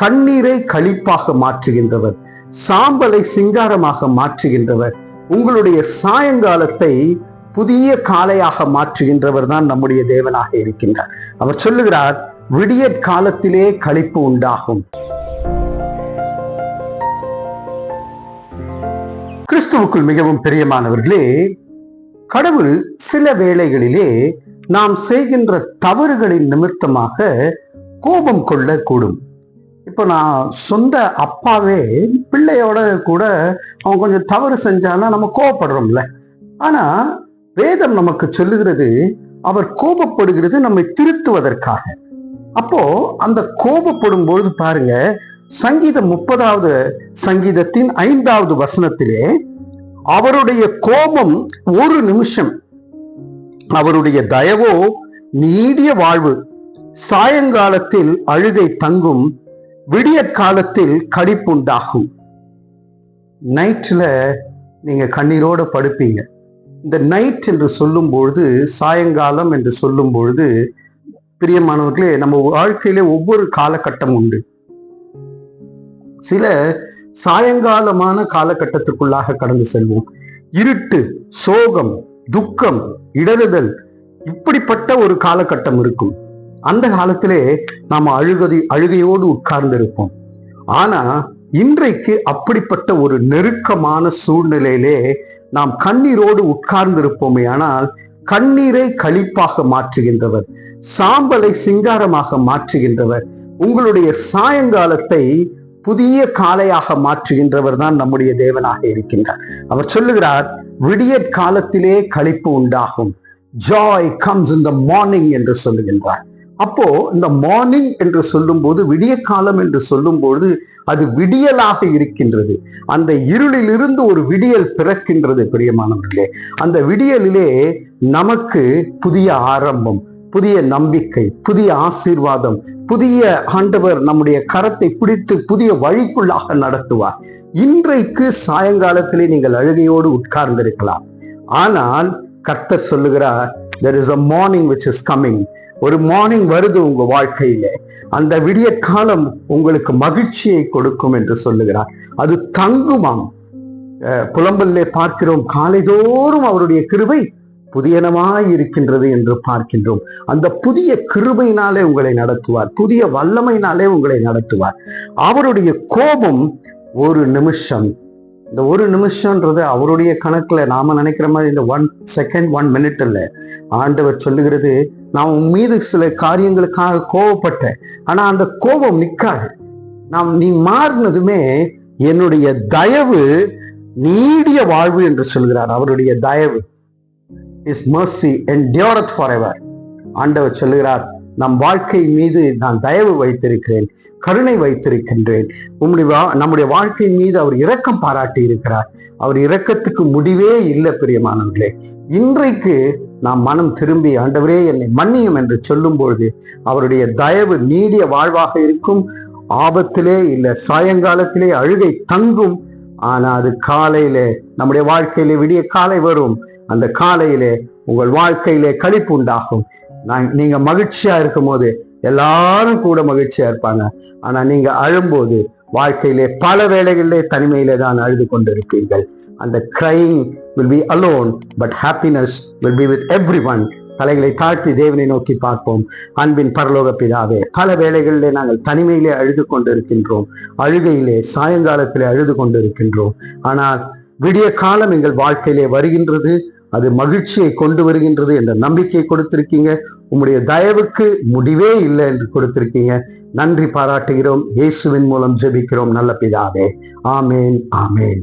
கண்ணீரை கழிப்பாக மாற்றுகின்றவர் சாம்பலை சிங்காரமாக மாற்றுகின்றவர் உங்களுடைய சாயங்காலத்தை புதிய காலையாக மாற்றுகின்றவர் தான் நம்முடைய தேவனாக இருக்கின்றார். அவர் சொல்லுகிறார் விடியற் காலத்திலே கழிப்பு உண்டாகும். கிறிஸ்துவுக்குள் மிகவும் பிரியமானவர்களே கடவுள் சில வேளைகளிலே நாம் செய்கின்ற தவறுகளின் நிமித்தமாக கோபம் கொள்ளக்கூடும். இப்போ நான் சொந்த அப்பாவே பிள்ளையோட கூட அவன் கொஞ்சம் தவறு செஞ்சான்னா நம்ம கோவப்படுறோம்ல. ஆனா வேதம் நமக்கு சொல்லுகிறது அவர் கோபப்படுகிறது நம்மை திருத்துவதற்காக. அப்போ அந்த கோபப்படும் பொழுது பாருங்க சங்கீதம் முப்பதாவது சங்கீதத்தின் ஐந்தாவது வசனத்திலே அவருடைய கோபம் ஒரு நிமிஷம் அவருடைய தயவோ நீடிய வாழ்வு. சாயங்காலத்தில் அழுகை தங்கும் விடிய காலத்தில் கடிப்புண்டாகும். நைட்டில் நீங்கள் கண்ணீரோடு படுப்பீங்க. இந்த நைட் என்று சொல்லும்பொழுது சாயங்காலம் என்று சொல்லும்பொழுது பிரியமானவர்களே நம்ம வாழ்க்கையிலே ஒவ்வொரு காலகட்டம் உண்டு. சில சாயங்காலமான காலகட்டத்திற்குள்ளாக கடந்து செல்வோம். இருட்டு சோகம் துக்கம் இடறுதல் இப்படிப்பட்ட ஒரு காலகட்டம் இருக்கும். அந்த காலத்திலே நாம் அழுகதி அழுகையோடு உட்கார்ந்து இருப்போம் ஆனா இன்றைக்கு அப்படிப்பட்ட ஒரு நெருக்கமான சூழ்நிலையிலே நாம் கண்ணீரோடு உட்கார்ந்திருப்போமே ஆனால் கண்ணீரை கழிப்பாக மாற்றுகின்றவர் சாம்பலை சிங்காரமாக மாற்றுகின்றவர் உங்களுடைய சாயங்காலத்தை புதிய காலையாக மாற்றுகின்றவர் தான் நம்முடைய தேவனாக இருக்கின்றார். அவர் சொல்லுகிறார் விடியற் காலத்திலே கழிப்பு உண்டாகும். Joy comes in the morning என்று சொல்லுகின்றார். அப்போ இந்த மார்னிங் என்று சொல்லும்போது விடிய காலம் என்று சொல்லும்போது அது விடியலாக இருக்கின்றது. அந்த இருளிலிருந்து ஒரு விடியல் பிறக்கின்றது பிரியமானவர்களே. அந்த விடியலிலே நமக்கு புதிய ஆரம்பம் புதிய நம்பிக்கை புதிய ஆசீர்வாதம் புதிய ஆண்டவர் நம்முடைய கரத்தை பிடித்து புதிய வழிக்குள்ளாக நடத்துவார். இன்றைக்கு சாயங்காலத்திலே நீங்கள் அழுகையோடு உட்கார்ந்திருக்கலாம். ஆனால் கர்த்தர் சொல்லுகிறார் there is a morning which is coming ஒரு மார்னிங் வருது உங்க வாழ்க்கையில. அந்த விடிய காலம் உங்களுக்கு மகிழ்ச்சியை கொடுக்கும் என்று சொல்லுகிறார். அது தங்குமாம். புலம்பல்லே பார்க்கிறோம். காலைதோறும் அவருடைய கிருபை புதியனமாய் இருக்கின்றது என்று பார்க்கின்றோம். அந்த புதிய கிருபையினாலே உங்களை நடத்துவார். புதிய வல்லமையினாலே உங்களை நடத்துவார். அவருடைய கோபம் ஒரு நிமிஷம். இந்த ஒரு நிமிஷம்ன்றது அவருடைய கணக்கில் நாம நினைக்கிற மாதிரி இந்த ஒன் செகண்ட் ஒன் மினிட் இல்லை. ஆண்டவர் சொல்லுகிறது நான் உன் மீது சில காரியங்களுக்காக கோவப்பட்டேன். ஆனால் அந்த கோபம் நிற்காது. நாம் நீ மாறினதுமே என்னுடைய தயவு நீடிய வாழ்வு என்று சொல்கிறார் அவருடைய தயவு. இஸ் மர்சி ஃபார் எவர் ஆண்டவர் சொல்லுகிறார் நம் வாழ்க்கை மீது நான் தயவு வைத்திருக்கிறேன் கருணை வைத்திருக்கின்றேன். உம்முடைய வா- நம்முடைய வாழ்க்கை மீது அவர் இரக்கம் பாராட்டி இருக்கிறார். அவர் இரக்கத்துக்கு முடிவே இல்லை பிரியமானவர்களே. இன்றைக்கு நாம் மனம் திரும்பி ஆண்டவரே என்னை மன்னியும் என்று சொல்லும் பொழுது அவருடைய தயவு நீடிய வாழ்வாக இருக்கும். ஆபத்திலே இல்லை சாயங்காலத்திலே அழுகை தங்கும். ஆனா அது காலையிலே நம்முடைய வாழ்க்கையிலே விடிய காலை வரும். அந்த காலையிலே உங்கள் வாழ்க்கையிலே களிப்பு உண்டாகும். நான் நீங்க மகிழ்ச்சியா இருக்கும் போது எல்லாரும் கூட மகிழ்ச்சியா இருப்பாங்க. ஆனா நீங்க அழும்போது வாழ்க்கையிலே பல வேளைகளிலே தனிமையிலே தான் அழுது கொண்டிருப்பீர்கள். அந்த crying will be alone but happiness will be with everyone தலைகளை தாழ்த்தி தேவனை நோக்கி பார்ப்போம். அன்பின் பரலோக பிதாவே பல வேளைகளிலே நாங்கள் தனிமையிலே அழுது கொண்டிருக்கின்றோம். அழுகையிலே சாயங்காலத்திலே அழுது கொண்டிருக்கின்றோம். ஆனால் விடிய காலம் எங்கள் வாழ்க்கையிலே வருகின்றது. அது மகிழ்ச்சியை கொண்டு வருகின்றது என்ற நம்பிக்கையை கொடுத்திருக்கீங்க. உங்களுடைய தயவுக்கு முடிவே இல்லை என்று கொடுத்திருக்கீங்க. நன்றி பாராட்டுகிறோம். இயேசுவின் மூலம் ஜெபிக்கிறோம். நல்ல பிதாவே. ஆமேன் ஆமேன்.